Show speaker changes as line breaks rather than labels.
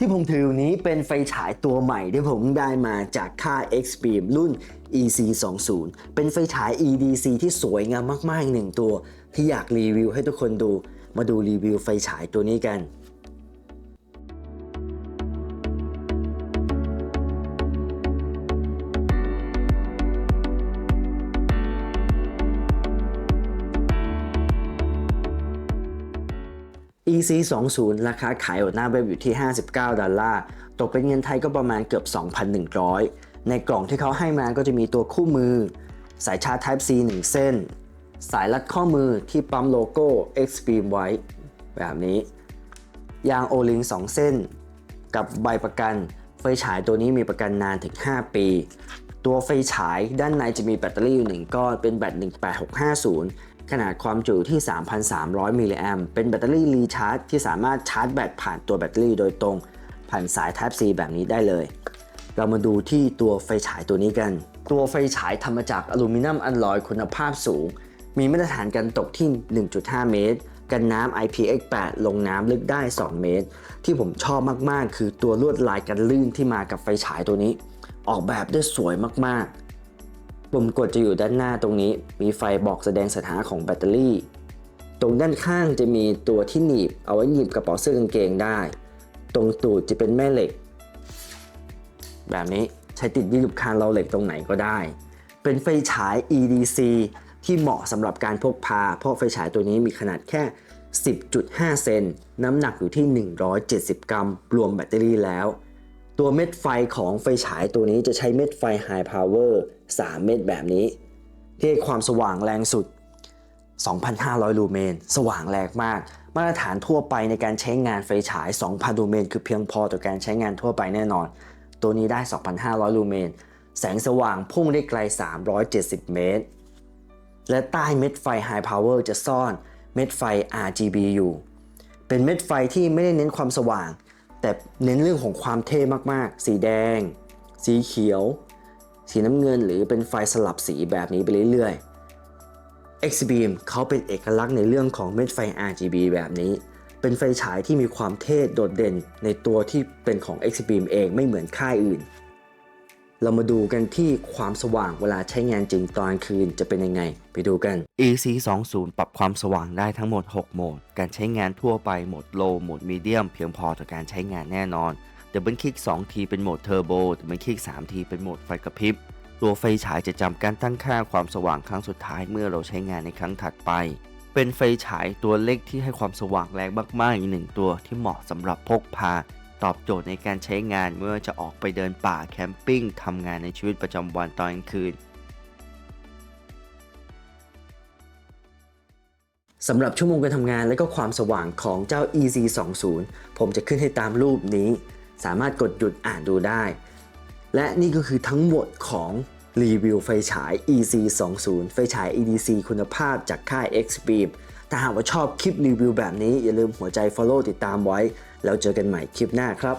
ที่ผมถืออนี้เป็นไฟฉายตัวใหม่ที่ผมได้มาจากค่าย Xbeam รุ่น EC20 เป็นไฟฉาย EDC ที่สวยงามมากๆอีกหนึ่งตัว ที่อยากรีวิวให้ทุกคนดู มาดูรีวิวไฟฉายตัวนี้กัน EC20 ราคาขายบนหน้าเว็บอยู่ที่ 59 ดอลลาร์ ตกเป็นเงินไทยก็ประมาณเกือบ 2,100 ในกล่องที่เขาให้มาก็จะมีตัวคู่มือ สายชาร์จ Type C 1 เส้น สายรัดข้อมือที่ปั๊มโลโก้ Xbeam ไว้ แบบนี้ ยางโอลิง2 เส้น กับใบประกัน ไฟฉายตัวนี้มีประกันนานถึง 5 ปี ตัวไฟฉายด้านในจะมีแบตเตอรี่อยู่หนึ่งก้อนเป็นแบต18650 ขนาดความจุที่ 3,300 มิลลิแอมเป็นแบตเตอรี่รีชาร์จที่สามารถชาร์จแบตผ่านตัวแบตเตอรี่โดยตรง ผ่านสาย Type C แบบนี้ได้เลย เรามาดูที่ตัวไฟฉายตัวนี้กัน ตัวไฟฉายทำมาจากอลูมิเนียมอัลลอยคุณภาพสูง มีมาตรฐานการตกที่ 1.5 เมตร กันน้ำ IPX8 ลงน้ำลึกได้ 2 เมตร ที่ผมชอบมากๆ คือตัวลวดลายกันลื่นที่มากับไฟฉายตัวนี้ ออกแบบได้สวยมากๆ ปุ่มกดจะอยู่ด้านหน้าตรงนี้ มีไฟบอกแสดงสถานะของแบตเตอรี่ ตรงด้านข้างจะมีตัวที่หนีบ เอาไว้หนีบกระเป๋าเสื้อกางเกงได้ ตรงตูดจะเป็นแม่เหล็ก แบบนี้ใช้ติดยี่ลูกคานเราเหล็กตรงไหนก็ได้ เป็นไฟฉาย EDC ที่เหมาะสำหรับการพกพา เพราะไฟฉายตัวนี้มีขนาดแค่ 10.5 เซน น้ำหนักอยู่ที่ 170 กรัม รวมแบตเตอรี่แล้ว ตัวเม็ดไฟของไฟฉายตัวนี้จะใช้เม็ดไฟ High Power 3 เม็ดแบบนี้ ที่ความสว่างแรงสุด 2,500 ลูเมน สว่างแรงมาก มาตรฐานทั่วไปในการใช้งานไฟฉาย 2,000 ลูเมน คือเพียงพอต่อการใช้งานทั่วไปแน่นอน ตัวนี้ได้ 2,500 ลูเมน แสงสว่างพุ่งได้ไกล 370 เมตร และใต้เม็ดไฟ High Power จะซ่อนเม็ดไฟ RGB อยู่ เป็นเม็ดไฟที่ไม่ได้เน้นความสว่าง แต่เน้นเรื่องของความเท่มากๆ สีแดง สีเขียว สีน้ำเงินหรือเป็นไฟสลับสีแบบนี้ไปเรื่อยๆ Xbeam เขาเป็นเอกลักษณ์ในเรื่องของเม็ดไฟ RGB แบบนี้ เป็นไฟฉายที่มีความเท่โดดเด่นในตัวที่เป็นของ Xbeam เองไม่เหมือนค่ายอื่น เรามาดูกันที่ความสว่างเวลาใช้งานจริงตอนคืนจะเป็นยังไง ไปดูกัน EC20 ปรับความสว่างได้ทั้งหมด 6 โหมด การใช้งานทั่วไปโหมด Low โหมด Medium เพียงพอต่อการใช้งานแน่นอนดับเบิลคลิก2ทีเป็นโหมด Turbo ดับเบิลคลิก3ทีเป็นโหมดไฟกระพริบ ตัวไฟฉายจะจำการตั้งค่าความสว่างครั้งสุดท้ายเมื่อเราใช้งานในครั้งถัดไป เป็นไฟฉายตัวเล็กที่ให้ความสว่างแรงมากๆอีกหนึ่งตัวที่เหมาะสำหรับพกพา ตอบโจทย์ในการใช้งานเมื่อจะออกไปเดินป่าแคมปิ้งทำงานในชีวิตประจำวันตอนกลางคืนสำหรับชั่วโมงการทำงานและก็ความสว่างของเจ้า EC20 ผมจะขึ้นให้ตามรูปนี้ สามารถกดหยุดอ่านดูได้ และนี่ก็คือทั้งหมดของรีวิวไฟฉาย EC20 ไฟฉาย EDC คุณภาพจากค่าย Xbeam ถ้าหากว่าชอบคลิปรีวิวแบบนี้อย่าลืมหัวใจ follow ติดตามไว้ แล้วเจอกันใหม่คลิปหน้าครับ